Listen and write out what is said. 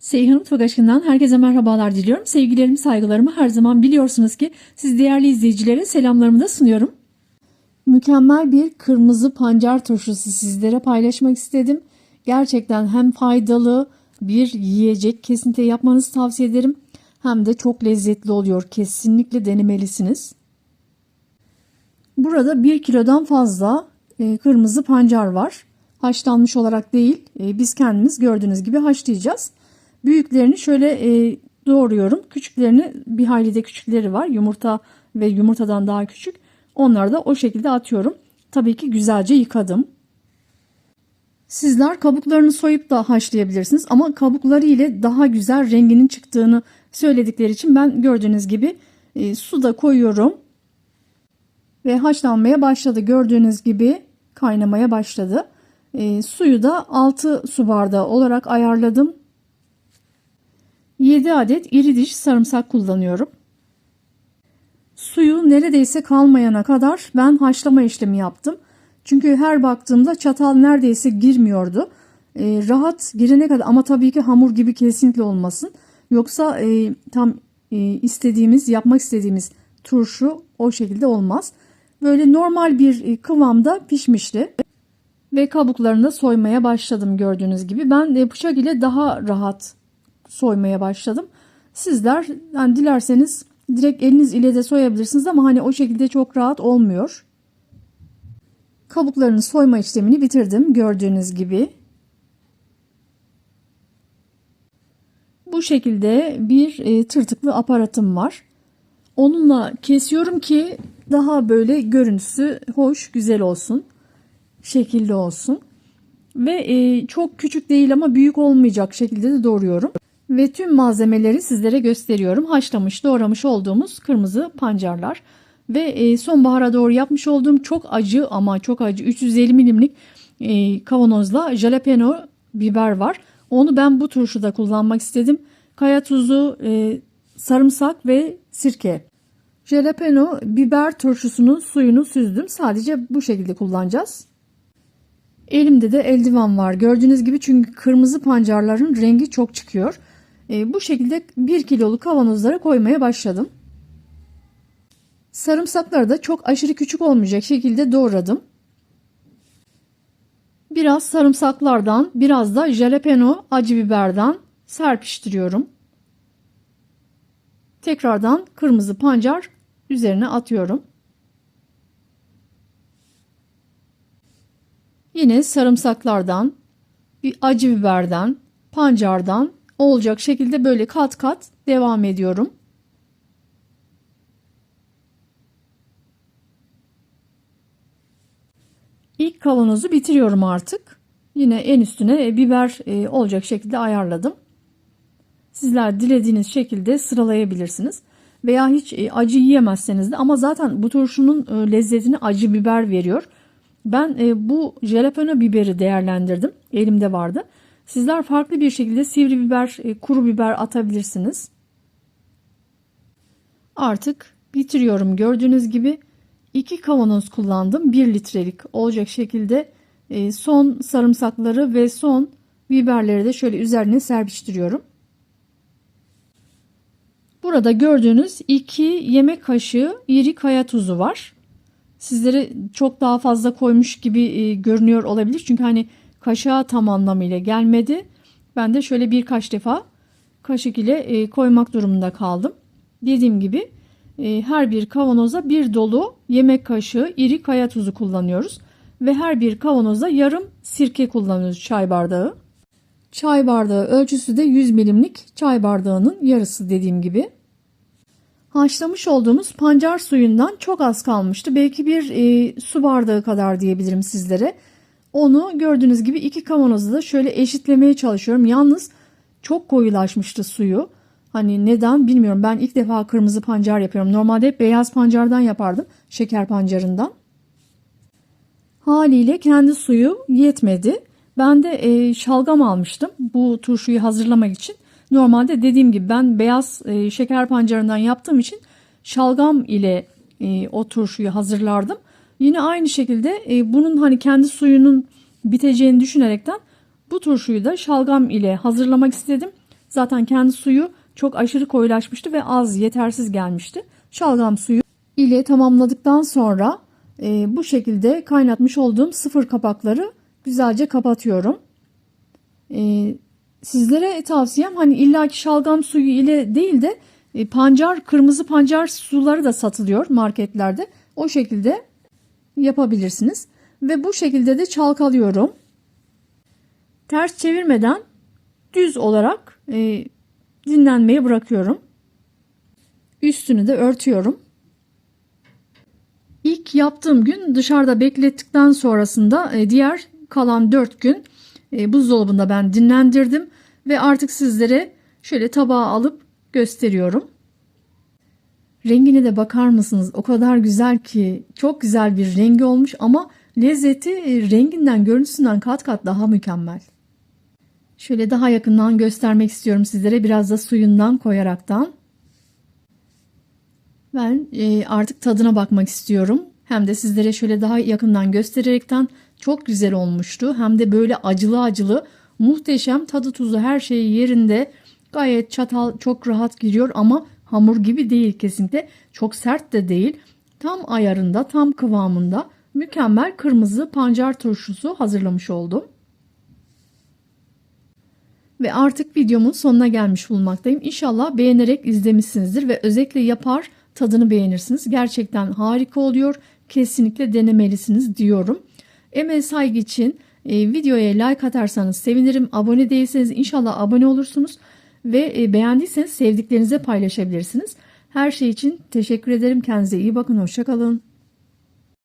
Seyhan Mutfak Aşkı'ndan herkese merhabalar diliyorum. Sevgilerimi, saygılarımı her zaman biliyorsunuz ki siz değerli izleyicilere selamlarımı da sunuyorum. Mükemmel bir kırmızı pancar turşusu sizlere paylaşmak istedim. Gerçekten hem faydalı bir yiyecek kesinlikle yapmanızı tavsiye ederim. Hem de çok lezzetli oluyor. Kesinlikle denemelisiniz. Burada 1 kilodan fazla e, kırmızı pancar var. Haşlanmış olarak değil, e, biz kendimiz gördüğünüz gibi haşlayacağız. Büyüklerini şöyle e, doğruyorum. Küçüklerini bir hayli de küçükleri var. Yumurta ve yumurtadan daha küçük. Onları da o şekilde atıyorum. Tabii ki güzelce yıkadım. Sizler kabuklarını soyup da haşlayabilirsiniz ama kabukları ile daha güzel renginin çıktığını söyledikleri için ben gördüğünüz gibi e, suda koyuyorum ve haşlanmaya başladı. Gördüğünüz gibi kaynamaya başladı. E, suyu da 6 su bardağı olarak ayarladım. 7 adet iri diş sarımsak kullanıyorum. Suyu neredeyse kalmayana kadar ben haşlama işlemi yaptım. Çünkü her baktığımda çatal neredeyse girmiyordu. E, rahat girene kadar ama tabii ki hamur gibi kesinlikle olmasın. Yoksa e, tam e, istediğimiz, yapmak istediğimiz turşu o şekilde olmaz. Böyle normal bir e, kıvamda pişmişti. Ve kabuklarını da soymaya başladım gördüğünüz gibi. Ben e, bıçak ile daha rahat soymaya başladım. Sizler yani dilerseniz direkt eliniz ile de soyabilirsiniz ama hani o şekilde çok rahat olmuyor. Kabuklarını soyma işlemini bitirdim gördüğünüz gibi. Bu şekilde bir e, tırtıklı aparatım var. Onunla kesiyorum ki daha böyle görüntüsü hoş, güzel olsun. Şekilli olsun. Ve e, çok küçük değil ama büyük olmayacak şekilde de doğruyorum. Ve tüm malzemeleri sizlere gösteriyorum. Haşlamış, doğramış olduğumuz kırmızı pancarlar. Ve e, sonbahara doğru yapmış olduğum çok acı ama çok acı 350 milimlik e, kavanozla jalapeno biber var. Onu ben bu turşuda kullanmak istedim. Kaya tuzu, e, sarımsak ve sirke. Jalapeno biber turşusunun suyunu süzdüm. Sadece bu şekilde kullanacağız. Elimde de eldiven var. Gördüğünüz gibi çünkü kırmızı pancarların rengi çok çıkıyor. E, bu şekilde 1 kiloluk kavanozlara koymaya başladım. Sarımsakları da çok aşırı küçük olmayacak şekilde doğradım. Biraz sarımsaklardan, biraz da jalapeno acı biberden serpiştiriyorum. Tekrardan kırmızı pancar üzerine atıyorum. Yine sarımsaklardan, bir acı biberden, pancardan olacak şekilde böyle kat kat devam ediyorum. İlk kavanozu bitiriyorum artık. Yine en üstüne biber e, olacak şekilde ayarladım. Sizler dilediğiniz şekilde sıralayabilirsiniz. Veya hiç e, acı yiyemezseniz de ama zaten bu turşunun e, lezzetini acı biber veriyor. Ben bu jalapeno biberi değerlendirdim. Elimde vardı. Sizler farklı bir şekilde sivri biber, kuru biber atabilirsiniz. Artık bitiriyorum. Gördüğünüz gibi 2 kavanoz kullandım. 1 litrelik olacak şekilde son sarımsakları ve son biberleri de şöyle üzerine serpiştiriyorum. Burada gördüğünüz 2 yemek kaşığı iri kaya tuzu var. Sizlere çok daha fazla koymuş gibi görünüyor olabilir. Çünkü hani kaşığa tam anlamıyla gelmedi. Ben de şöyle birkaç defa kaşık ile koymak durumunda kaldım. Dediğim gibi her bir kavanoza bir dolu yemek kaşığı iri kaya tuzu kullanıyoruz. Ve her bir kavanoza yarım sirke kullanıyoruz çay bardağı. Çay bardağı ölçüsü de 100 milimlik çay bardağının yarısı dediğim gibi. Haşlamış olduğumuz pancar suyundan çok az kalmıştı. Belki bir e, su bardağı kadar diyebilirim sizlere. Onu gördüğünüz gibi iki kavanozda da şöyle eşitlemeye çalışıyorum. Yalnız çok koyulaşmıştı suyu. Hani neden bilmiyorum. Ben ilk defa kırmızı pancar yapıyorum. Normalde hep beyaz pancardan yapardım. Şeker pancarından. Haliyle kendi suyu yetmedi. Ben de e, şalgam almıştım bu turşuyu hazırlamak için. Normalde dediğim gibi ben beyaz e, şeker pancarından yaptığım için şalgam ile e, o turşuyu hazırlardım. Yine aynı şekilde e, bunun hani kendi suyunun biteceğini düşünerekten bu turşuyu da şalgam ile hazırlamak istedim. Zaten kendi suyu çok aşırı koyulaşmıştı ve az yetersiz gelmişti. Şalgam suyu ile tamamladıktan sonra e, bu şekilde kaynatmış olduğum sıfır kapakları güzelce kapatıyorum. E, sizlere tavsiyem hani illaki şalgam suyu ile değil de e, pancar kırmızı pancar suları da satılıyor marketlerde. O şekilde yapabilirsiniz. Ve bu şekilde de çalkalıyorum. Ters çevirmeden düz olarak e, dinlenmeye bırakıyorum. Üstünü de örtüyorum. İlk yaptığım gün dışarıda beklettikten sonrasında e, diğer kalan 4 gün e, buzdolabında ben dinlendirdim ve artık sizlere şöyle tabağa alıp gösteriyorum. Rengine de bakar mısınız? O kadar güzel ki çok güzel bir rengi olmuş ama lezzeti e, renginden görüntüsünden kat kat daha mükemmel. Şöyle daha yakından göstermek istiyorum sizlere biraz da suyundan koyaraktan. Ben e, artık tadına bakmak istiyorum. Hem de sizlere şöyle daha yakından göstererekten çok güzel olmuştu. Hem de böyle acılı acılı muhteşem tadı tuzu her şeyi yerinde. Gayet çatal çok rahat giriyor ama hamur gibi değil kesinlikle. Çok sert de değil. Tam ayarında, tam kıvamında mükemmel kırmızı pancar turşusu hazırlamış oldum. Ve artık videomun sonuna gelmiş bulunmaktayım. İnşallah beğenerek izlemişsinizdir ve özellikle yapar tadını beğenirsiniz. Gerçekten harika oluyor. Kesinlikle denemelisiniz diyorum. Emeğe saygı için e, videoya like atarsanız sevinirim. Abone değilseniz inşallah abone olursunuz. Ve e, beğendiyseniz sevdiklerinize paylaşabilirsiniz. Her şey için teşekkür ederim. Kendinize iyi bakın. Hoşçakalın.